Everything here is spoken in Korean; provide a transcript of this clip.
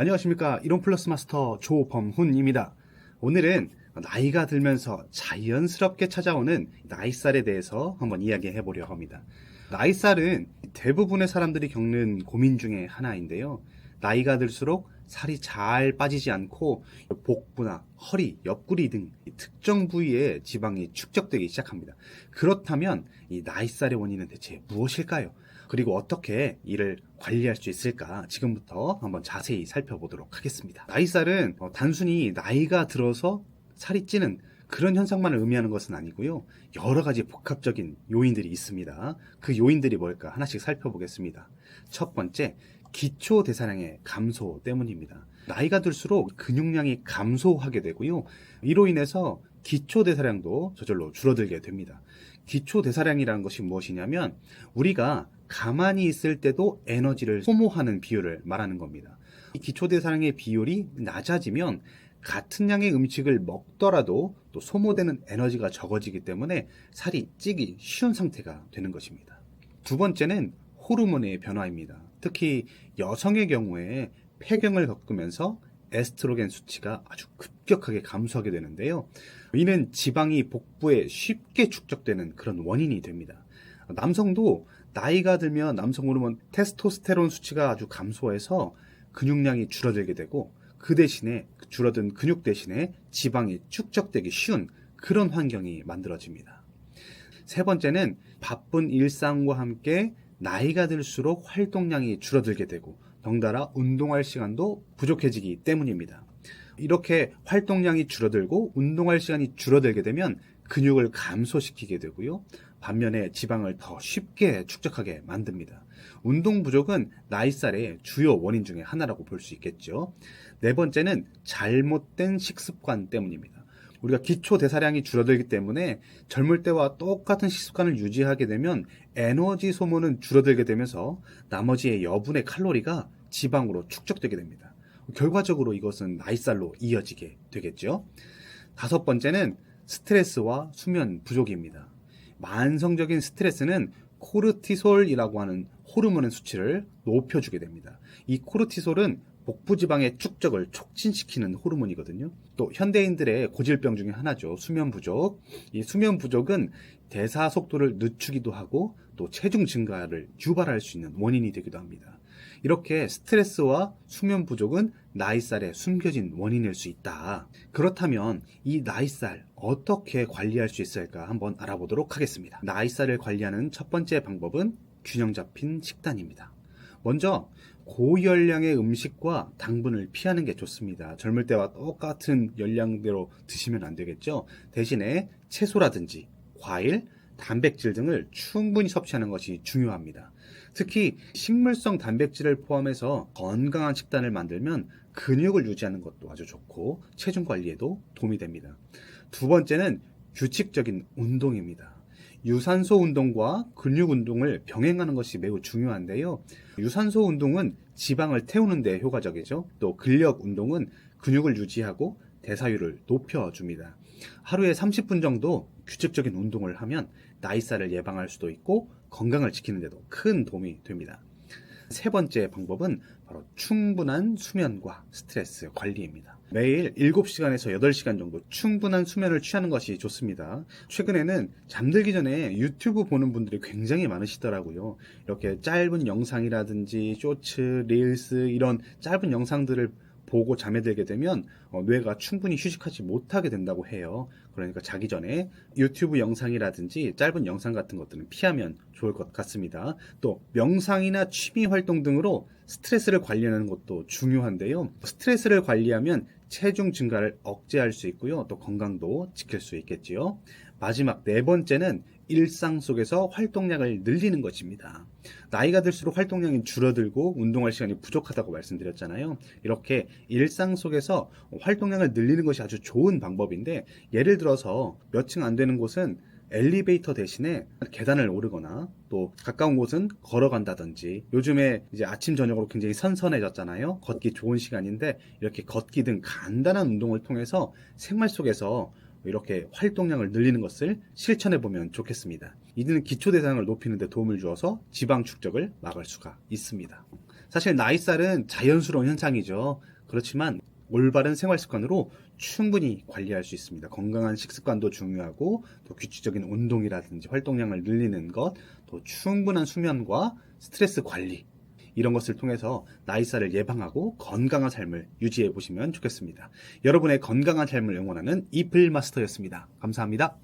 안녕하십니까 이론 플러스 마스터 조범훈입니다. 오늘은 나이가 들면서 자연스럽게 찾아오는 나이살에 대해서 한번 이야기해 보려고 합니다. 나이살은 대부분의 사람들이 겪는 고민 중에 하나인데요. 나이가 들수록 살이 잘 빠지지 않고 복부나 허리, 옆구리 등 특정 부위에 지방이 축적되기 시작합니다. 그렇다면 이 나이살의 원인은 대체 무엇일까요? 그리고 어떻게 이를 관리할 수 있을까 지금부터 한번 자세히 살펴보도록 하겠습니다. 나이살은 어, 단순히 나이가 들어서 살이 찌는 그런 현상만을 의미하는 것은 아니고요. 여러 가지 복합적인 요인들이 있습니다. 그 요인들이 뭘까 하나씩 살펴보겠습니다. 첫 번째, 기초 대사량의 감소 때문입니다. 나이가 들수록 근육량이 감소하게 되고요. 이로 인해서 기초 대사량도 저절로 줄어들게 됩니다. 기초 대사량이라는 것이 무엇이냐면 우리가 가만히 있을 때도 에너지를 소모하는 비율을 말하는 겁니다. 이 기초 대사량의 비율이 낮아지면 같은 양의 음식을 먹더라도 또 소모되는 에너지가 적어지기 때문에 살이 찌기 쉬운 상태가 되는 것입니다. 두 번째는 호르몬의 변화입니다. 특히 여성의 경우에 폐경을 겪으면서 에스트로겐 수치가 아주 급격하게 감소하게 되는데요. 이는 지방이 복부에 쉽게 축적되는 그런 원인이 됩니다. 남성도 나이가 들면 남성 호르몬 테스토스테론 수치가 아주 감소해서 근육량이 줄어들게 되고 그 대신에 줄어든 근육 대신에 지방이 축적되기 쉬운 그런 환경이 만들어집니다. 세 번째는 바쁜 일상과 함께 나이가 들수록 활동량이 줄어들게 되고 덩달아 운동할 시간도 부족해지기 때문입니다. 이렇게 활동량이 줄어들고 운동할 시간이 줄어들게 되면 근육을 감소시키게 되고요. 반면에 지방을 더 쉽게 축적하게 만듭니다. 운동 부족은 나이살의 주요 원인 중에 하나라고 볼 수 있겠죠. 네 번째는 잘못된 식습관 때문입니다. 우리가 기초 대사량이 줄어들기 때문에 젊을 때와 똑같은 식습관을 유지하게 되면 에너지 소모는 줄어들게 되면서 나머지의 여분의 칼로리가 지방으로 축적되게 됩니다. 결과적으로 이것은 나이살로 이어지게 되겠죠. 다섯 번째는 스트레스와 수면 부족입니다. 만성적인 스트레스는 코르티솔이라고 하는 호르몬의 수치를 높여주게 됩니다. 이 코르티솔은 복부지방의 축적을 촉진시키는 호르몬이거든요. 또 현대인들의 고질병 중에 하나죠. 수면 부족. 이 수면 부족은 대사 속도를 늦추기도 하고 또 체중 증가를 유발할 수 있는 원인이 되기도 합니다. 이렇게 스트레스와 수면 부족은 나이살의 숨겨진 원인일 수 있다. 그렇다면 이 나이살 어떻게 관리할 수 있을까 한번 알아보도록 하겠습니다. 나이살을 관리하는 첫 번째 방법은 균형 잡힌 식단입니다. 먼저 고열량의 음식과 당분을 피하는 게 좋습니다. 젊을 때와 똑같은 열량대로 드시면 안 되겠죠. 대신에 채소라든지 과일, 단백질 등을 충분히 섭취하는 것이 중요합니다. 특히 식물성 단백질을 포함해서 건강한 식단을 만들면 근육을 유지하는 것도 아주 좋고 체중 관리에도 도움이 됩니다. 두 번째는 규칙적인 운동입니다. 유산소 운동과 근육 운동을 병행하는 것이 매우 중요한데요. 유산소 운동은 지방을 태우는 데 효과적이죠. 또 근력 운동은 근육을 유지하고 대사율을 높여줍니다. 하루에 30분 정도 규칙적인 운동을 하면 나이살을 예방할 수도 있고 건강을 지키는 데도 큰 도움이 됩니다. 세 번째 방법은 바로 충분한 수면과 스트레스 관리입니다. 매일 7시간에서 8시간 정도 충분한 수면을 취하는 것이 좋습니다. 최근에는 잠들기 전에 유튜브 보는 분들이 굉장히 많으시더라고요. 이렇게 짧은 영상이라든지 쇼츠, 릴스 이런 짧은 영상들을 보고 잠에 들게 되면 어, 뇌가 충분히 휴식하지 못하게 된다고 해요. 그러니까 자기 전에 유튜브 영상이라든지 짧은 영상 같은 것들은 피하면 좋을 것 같습니다. 또 명상이나 취미 활동 등으로 스트레스를 관리하는 것도 중요한데요. 스트레스를 관리하면 체중 증가를 억제할 수 있고요. 또 건강도 지킬 수 있겠지요. 마지막 네 번째는 일상 속에서 활동량을 늘리는 것입니다. 나이가 들수록 활동량이 줄어들고 운동할 시간이 부족하다고 말씀드렸잖아요. 이렇게 일상 속에서 활동량을 늘리는 것이 아주 좋은 방법인데 예를 들어서 몇 층 안 되는 곳은 엘리베이터 대신에 계단을 오르거나 또 가까운 곳은 걸어간다든지 요즘에 이제 아침 저녁으로 굉장히 선선해졌잖아요. 걷기 좋은 시간인데 이렇게 걷기 등 간단한 운동을 통해서 생활 속에서 이렇게 활동량을 늘리는 것을 실천해 보면 좋겠습니다. 이는 기초 대사량을 높이는 데 도움을 주어서 지방 축적을 막을 수가 있습니다. 사실 나이살은 자연스러운 현상이죠. 그렇지만 올바른 생활 습관으로 충분히 관리할 수 있습니다. 건강한 식습관도 중요하고 또 규칙적인 운동이라든지 활동량을 늘리는 것, 또 충분한 수면과 스트레스 관리 이런 것을 통해서 나이살을 예방하고 건강한 삶을 유지해 보시면 좋겠습니다. 여러분의 건강한 삶을 응원하는 이플 마스터였습니다. 감사합니다.